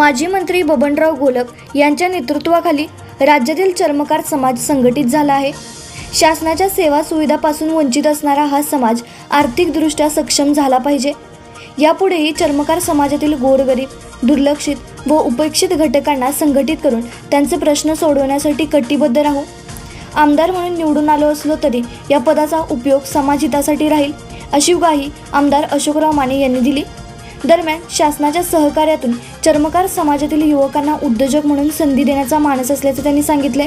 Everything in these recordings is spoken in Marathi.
माजी मंत्री बबनराव गोलक यांच्या नेतृत्वाखाली राज्यातील चर्मकार समाज संघटित झाला आहे. शासनाच्या सेवा सुविधापासून वंचित असणारा हा समाज आर्थिकदृष्ट्या सक्षम झाला पाहिजे. यापुढेही चर्मकार समाजातील गोरगरीब दुर्लक्षित व उपेक्षित घटकांना संघटित करून त्यांचे प्रश्न सोडवण्यासाठी कटिबद्ध राहू. आमदार म्हणून निवडून आलो असलो तरी या पदाचा उपयोग समाजहितासाठी राहील अशी ग्वाही आमदार अशोकराव माने यांनी दिली. दरम्यान शासनाच्या सहकार्यातून चर्मकार समाजातील युवकांना उद्योजक म्हणून संधी देण्याचा मानस असल्याचे त्यांनी सांगितले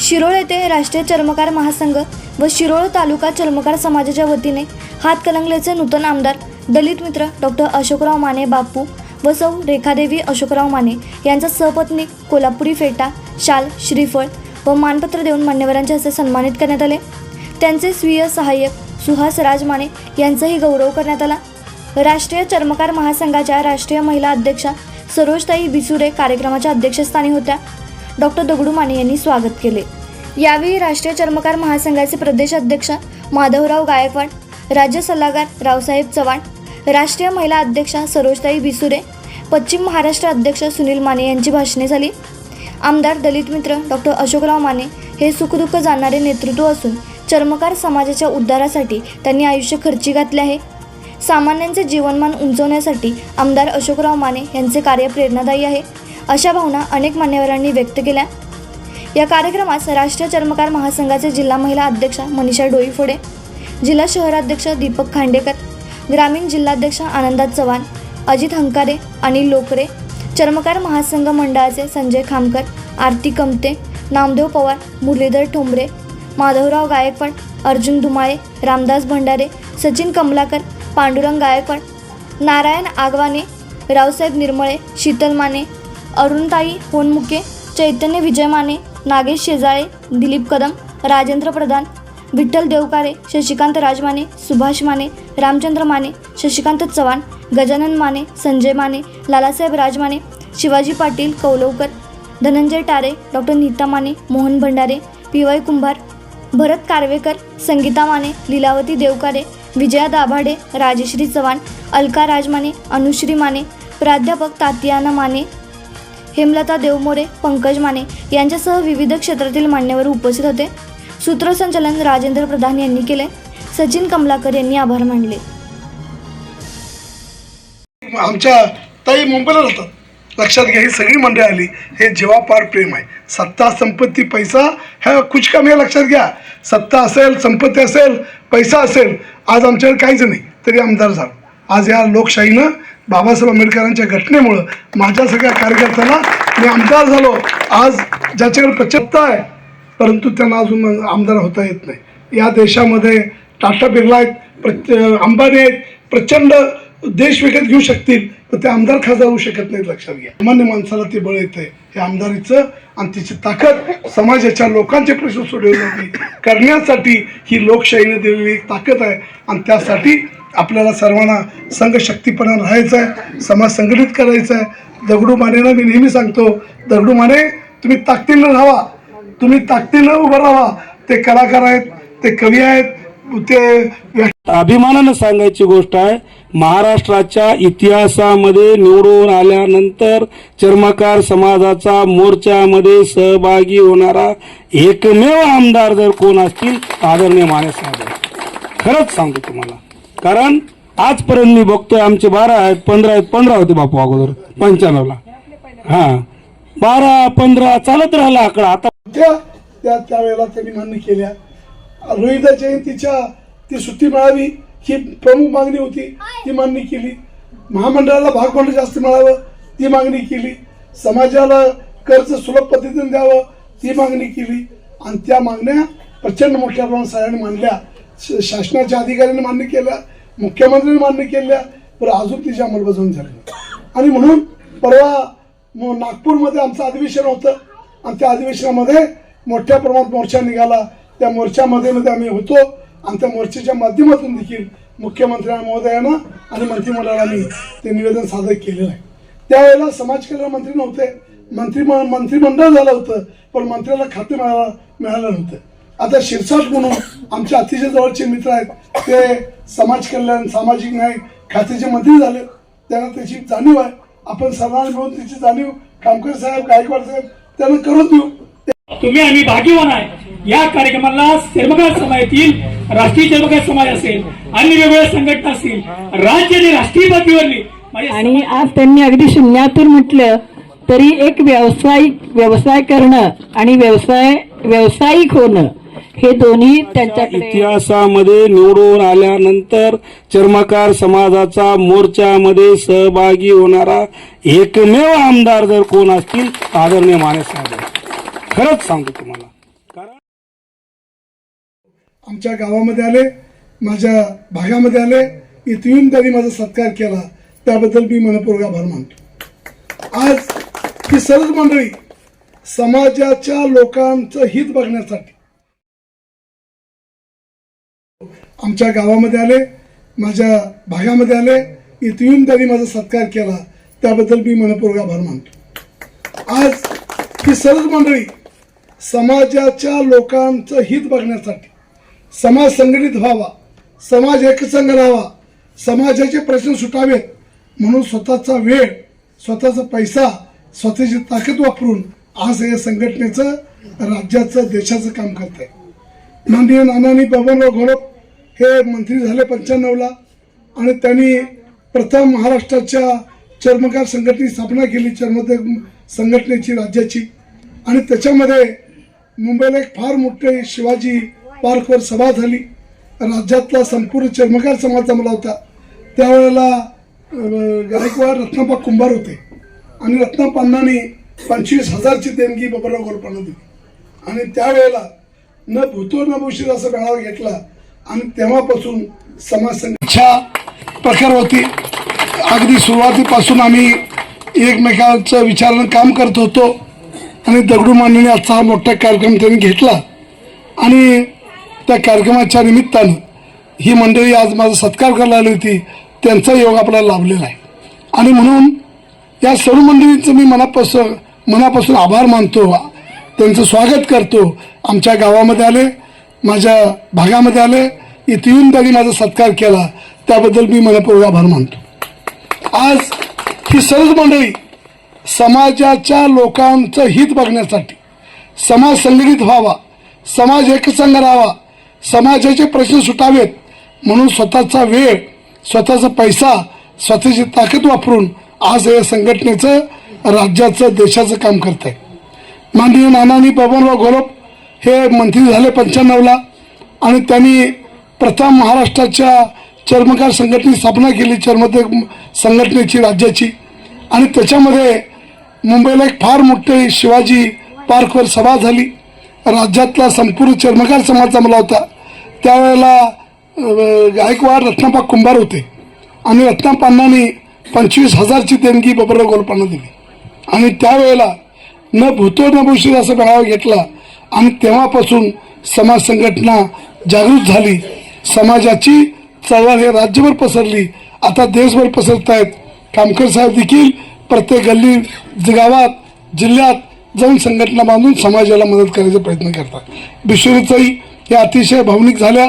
शिरोळ येथे राष्ट्रीय चर्मकार महासंघ व शिरोळ तालुका चर्मकार समाजाच्या वतीने हातकलंगलेचे नूतन आमदार दलित मित्र डॉक्टर अशोकराव माने बापू व सौ रेखादेवी अशोकराव माने यांचा सहपत्नी कोल्हापुरी फेटा शाल श्रीफळ व मानपत्र देऊन मान्यवरांच्या हस्ते सन्मानित करण्यात आले. त्यांचे स्वीय सहाय्यक सुहास राज माने यांचाही गौरव करण्यात आला. राष्ट्रीय चर्मकार महासंघाच्या राष्ट्रीय महिला अध्यक्षा सरोजताई बिसुरे कार्यक्रमाच्या अध्यक्षस्थानी होत्या. डॉक्टर दगडू माने यांनी स्वागत केले. यावेळी राष्ट्रीय चर्मकार महासंघाचे प्रदेश अध्यक्ष माधवराव गायकवाड राज्य सल्लागार रावसाहेब चव्हाण राष्ट्रीय महिला अध्यक्षा सरोजताई बिसुरे पश्चिम महाराष्ट्र अध्यक्ष सुनील माने यांची भाषणे झाली. आमदार दलित मित्र डॉक्टर अशोकराव माने हे सुखदुःख जाणणारे नेतृत्व असून चर्मकार समाजाच्या उद्धारासाठी त्यांनी आयुष्य खर्ची घातले आहे. सामान्यांचे जीवनमान उंचवण्यासाठी आमदार अशोकराव माने यांचे कार्य प्रेरणादायी आहे. अशा भावना अनेक मान्यवरांनी व्यक्त केल्या. या कार्यक्रमास राष्ट्रीय चर्मकार महासंघाचे जिल्हा महिला अध्यक्षा मनीषा डोईफोडे जिल्हा शहराध्यक्ष दीपक खांडेकर ग्रामीण जिल्हाध्यक्ष आनंदा चव्हाण अजित हंकारे अनिल लोकरे चर्मकार महासंघ मंडळाचे Sanjay Khamkar Arti Kamte Namdev Pawar Muralidhar Thombare Madhavrao Gaikwad Arjun Dhumale Ramdas Bhandare Sachin Kamalakar Pandurang Gaikwad Narayan Agwane Raosaheb Nirmale Sheetal Mane Arunatai Honmuke Chaitanya Vijay Mane Nagesh Shejale Dilip Kadam Rajendra Pradhan Vitthal Devkare Shashikant Rajmane Subhash Mane Ramchandra Mane Shashikant Chavan Gajanan Mane Sanjay Mane Lalasaheb Rajmane Shivaji Patil Kaulavkar Dhananjay Tare doctor Neeta Mane Mohan Bhandare P Y Kumbhar Bharat Karvekar Sangeeta Mane Leelavati Devkare Vijaya Dabhade Rajashree Chavan Alka Rajmane Anushree Mane प्राध्यापक तातियाना माने हेमलता देवमोरे पंकज माने यांच्यासह विविध क्षेत्रातील मान्यवर उपस्थित होते. सूत्रसंचालन राजेंद्र प्रधान यांनी केले. सचिन कमलाकर यांनी आभार मानले. आमच्या ताई मुंबईला राहतात लक्षात घ्या ही सगळी मंडळी आली. हे जेव्हापार प्रेम आहे. सत्ता संपत्ती पैसा ह्या कुछ कमी आहे लक्षात घ्या. सत्ता असेल संपत्ती असेल पैसा असेल आज आमच्याकडे काहीच नाही तरी आमदार झालो. आज या लोकशाहीनं बाबासाहेब आंबेडकरांच्या घटनेमुळं माझ्या सगळ्या कार्यकर्त्यांना मी आमदार झालो. आज ज्याच्याकडे प्रचत्ता आहे परंतु त्यांना अजून आमदार होता येत नाही. या देशामध्ये टाटा बिर्ला आहेत प्रच अंबानी आहेत प्रचंड देश विकत घेऊ शकतील तर ते आमदार खासदार होऊ शकत नाहीत लक्षात घ्या. सामान्य माणसाला ते बळ येतं हे आमदारीचं आणि तिची ताकद समाजाच्या लोकांचे प्रश्न सोडवण्यासाठी करण्यासाठी ही लोकशाहीने दिलेली एक ताकद आहे आणि त्यासाठी आपल्याला सर्वांना संघशक्तीपणा राहायचं आहे. समाज संघटित करायचा आहे. दगडू मानेला मी नेहमी सांगतो दगडू माने तुम्ही ताकदीनं राहा तुम्ही ताकदीनं उभं राहा ते कलाकार आहेत ते कवी आहेत ते व्याख्या अभिमानानं सांगायची गोष्ट आहे महाराष्ट्राच्या इतिहासामध्ये निवडून आल्यानंतर चर्मकार समाजाचा मोर्चामध्ये सहभागी होणारा एकमेव आमदार जर कोण असतील आदरणीय माने खरंच सांगतो तुम्हाला. कारण आजपर्यंत मी बघतोय आमचे बारा आहेत पंधरा आहेत पंधरा होते बापू अगोदर पंच्याण्णवला. हा. बारा पंधरा चालत राहिला आकडा. आता त्या त्या त्यावेळेला त्यांनी मान्य केल्या. रोहिदा जयंतीच्या ती सुट्टी मिळावी ही प्रमुख मागणी होती ती मान्य केली. महामंडळाला भागभांडवल जास्त मिळावं ती मागणी केली. समाजाला कर्ज सुलभ पद्धतीने द्यावं ती मागणी केली. आणि त्या मागण्या प्रचंड मोठ्या प्रमाणात सगळ्यांनी मांडल्या. श- शासनाच्या अधिकाऱ्यांनी मान्य केल्या मुख्यमंत्र्यांनी मान्य केल्या पण अजून तिची अंमलबजावणी झाली आणि म्हणून परवा नागपूरमध्ये आमचं अधिवेशन होतं. आणि त्या अधिवेशनामध्ये मोठ्या प्रमाणात मोर्चा निघाला. त्या मोर्चामध्ये मध्ये आम्ही होतो. आणि त्या मोर्चाच्या माध्यमातून देखील मुख्यमंत्री महोदयांना आणि मंत्रिमंडळाला मी ते निवेदन सादर केलेलं आहे. त्यावेळेला समाज कल्याण मंत्री नव्हते. मंत्री मंत्रिमंडळ झालं होतं पण मंत्र्याला खाते मिळालं मिळालं नव्हतं. आता शिरसाट म्हणून आमचे अतिशय जवळचे मित्र आहेत. ते समाज कल्याण सामाजिक न्याय खात्याचे मंत्री झाले. त्यांना त्याची जाणीव आहे. आपण सर्वांना मिळून त्याची जाणीव. कामकर साहेब गायकवाड साहेब त्यांना करून देऊ. तुम्ही आम्ही भाग्यवान आहे. या कार्यक्रमाला चर्मकार समाजातील राष्ट्रीय चर्मकार समाज असेल आणि वेगवेगळ्या संघटना असतील राज्य आणि राष्ट्रीय पातळीवरली माझे आणि आज त्यांनी अगदी शून्यातून म्हटलं तरी एक व्यावसायिक व्यवसाय करणं आणि व्यवसाय व्यावसायिक होणं हे दोन्ही त्यांच्याकडे इतिहासामध्ये निवडून आल्यानंतर चर्मकार समाजाचा मोर्चामध्ये सहभागी होणारा एकमेव आमदार जर कोण असतील तर आदरणीय माने साहेब. खरंच सांगतो तुम्हाला आमच्या गावामध्ये आले माझ्या भागामध्ये आले इथून त्यांनी माझा सत्कार केला. त्याबद्दल मी मनपूर्वक आभार मानतो. आज ही सर्व मंडळी समाजाच्या लोकांचं हित बघण्यासाठी आमच्या गावामध्ये आले माझ्या भागामध्ये आले इथून त्यांनी माझा सत्कार केला. त्याबद्दल मी मनपूर्वक आभार मानतो. आज ही सर्व मंडळी समाजाच्या लोकांचं हित बघण्यासाठी समाज संघटित व्हावा. समाज एकसंघ राहावा. समाजाचे प्रश्न सुटावेत म्हणून स्वतःचा वेळ स्वतःचा पैसा स्वतःची ताकद वापरून आज या संघटनेचं राज्याचं देशाचं काम करत आहे माननीय नानानी बबनराव घोलप हे मंत्री झाले पंच्याण्णवला आणि त्यांनी प्रथम महाराष्ट्राच्या चर्मकार संघटनेची स्थापना केली चर्मोद्योग संघटनेची राज्याची. आणि त्याच्यामध्ये मुंबईला एक फार मोठे शिवाजी पार्कवर सभा झाली. राज्यातला संपूर्ण चर्मकार समाज जमला होता. त्यावेळेला गायकवाड रत्नापा कुंभार होते. आणि रत्नापांनाने पंचवीस हजारची देणगी बबनराव गोलपांना दिली. आणि त्यावेळेला न भूतो न भूषित असा मेळावा घेतला. आणि तेव्हापासून समाज संघर्षा प्रकार होती अगदी सुरुवातीपासून आम्ही एकमेकांचं विचारानं काम करत होतो. आणि दगडू मांडणी आजचा हा मोठा कार्यक्रम त्यांनी घेतला. आणि त्या कार्यक्रमाच्या निमित्तानं ही मंडळी आज माझा सत्कार करायला आली होती. त्यांचा योग आपल्याला लाभलेला आहे. आणि म्हणून या सर्व मंडळींचं मी मनापासून मनापासून आभार मानतो. त्यांचं स्वागत करतो. आमच्या गावामध्ये आले माझ्या भागामध्ये आले इथे येऊन त्यांनी माझा सत्कार केला. त्याबद्दल मी मनापूर्वक आभार मानतो. आज ही सर्व मंडळी समाजाच्या लोकांचं हित बघण्यासाठी समाज संघटित व्हावा समाज एकसंघ राहावा समाजाचे प्रश्न सुटावेत. म्हणून स्वतःचा वेळ स्वतःचा पैसा स्वतःची ताकद वापरून आज या संघटनेचं राज्याचं देशाचं काम करत आहे माननीय नानानी बबनराव घोलप हे मंत्री झाले पंच्याण्णवला आणि त्यांनी प्रथम महाराष्ट्राच्या चर्मकार संघटनेची स्थापना केली चर्मद संघटनेची राज्याची. आणि त्याच्यामध्ये मुंबईला एक फार मोठे शिवाजी पार्कवर सभा झाली. राज्यातला संपूर्ण चर्मकार समाज जमला होता. त्यावेळेला गायकवाड रत्नापा कुंभार होते. आणि रत्नापांनानी पंचवीस हजारची देणगी बबनराव गोलपांना दिली. आणि त्यावेळेला न भूतो न भूषित असा मेळावा घेतला. आणि तेव्हापासून समाज संघटना जागृत झाली. समाजाची चळवळ हे राज्यभर पसरली. आता देशभर पसरत आहेत कामकर साहेब देखील प्रत्येक गल्ली गावात जिल्ह्यात जाऊन संघटना बांधून समाजाला मदत करायचा प्रयत्न करतात. बिश्वरीचाही या अतिशय भावनिक झाल्या.